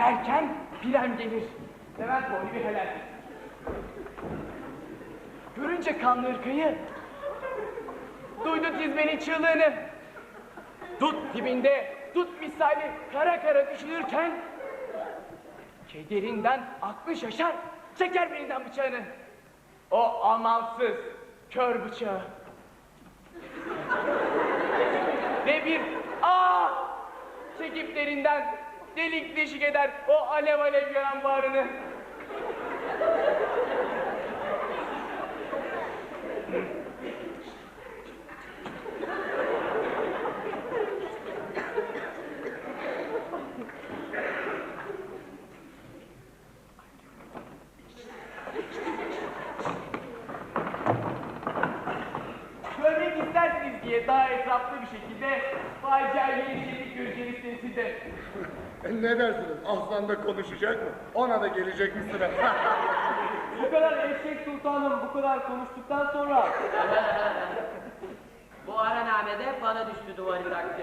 derken Pirem gelir. Levent boylu bir helal. Görünce kanlı ırkayı duydu dizmenin çığlığını. Dut dibinde dut misali kara kara düşünürken kederinden aklı şaşar çeker birinden bıçağını. O amansız kör bıçağı. Ve bir ah çekip derinden delik deşik eder o alev alev yanan bağrını. Görmek isterseniz diye daha etraflı bir şekilde facia gelişini göreceğiniz size. E, ne dersiniz? Aslan da konuşacak mı? Ona da gelecek mi sıra? Bu kadar eşek sultanım bu kadar konuştuktan sonra Bu aranamede bana düştü duvarı bıraktı.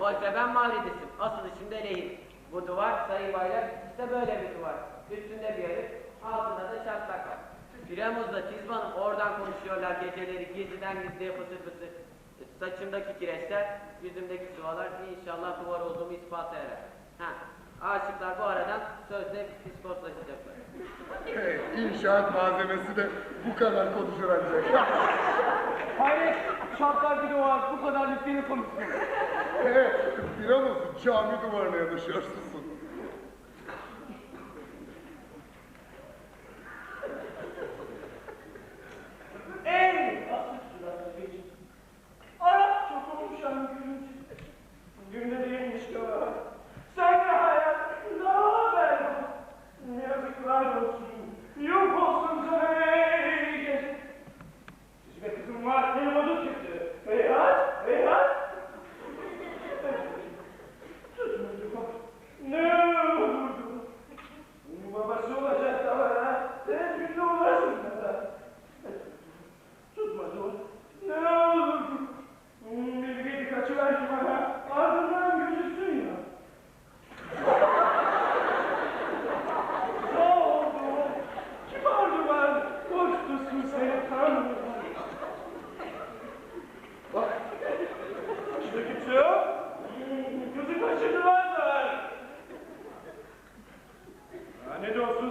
Oysa ben mahredesim. Asıl içimde lehim. Bu duvar sayın baylar işte böyle bir duvar. Üstünde bir yarık, altında da çatlak var. Firemuz'la Çizman'ım oradan konuşuyorlar geceleri gizliden gizliye fısır fısır. Saçımdaki kireçler, yüzümdeki sıvalar inşallah duvar olduğumu ispata erer. Ha, aşıklar bu aradan sözde psikoslaşacaklar. E, İnşaat malzemesi de bu kadar konuşur ancak. hayret şartlar bir var bu kadar lütfeni konuşsun. E, Biraz olsun cami duvarına yanaşıyorsun.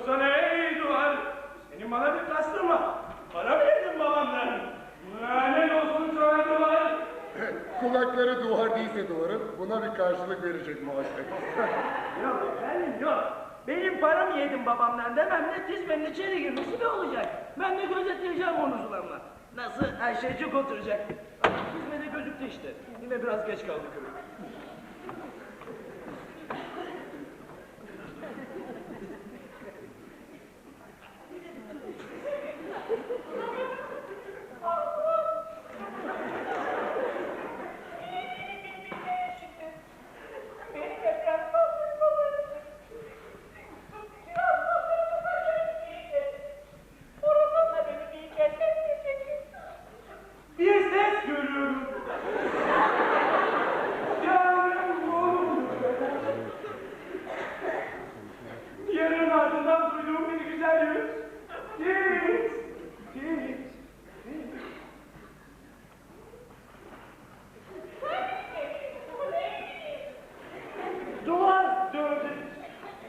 Sana ey duvar. Senin bana bir kastın var. Para mı yedin babamdan? Lanet olsun sana duvar. Kulakları duvar değilse duvarın buna bir karşılık verecek muhakkak. Yok efendim yok. Benim paramı yedim babamdan demem ne tizmenin içeri girmesi ne olacak? Ben de gözetleyeceğim onu zulamla. Nasıl her şey çok oturacak. Tizmede gözüktü işte. Yine biraz geç kaldık.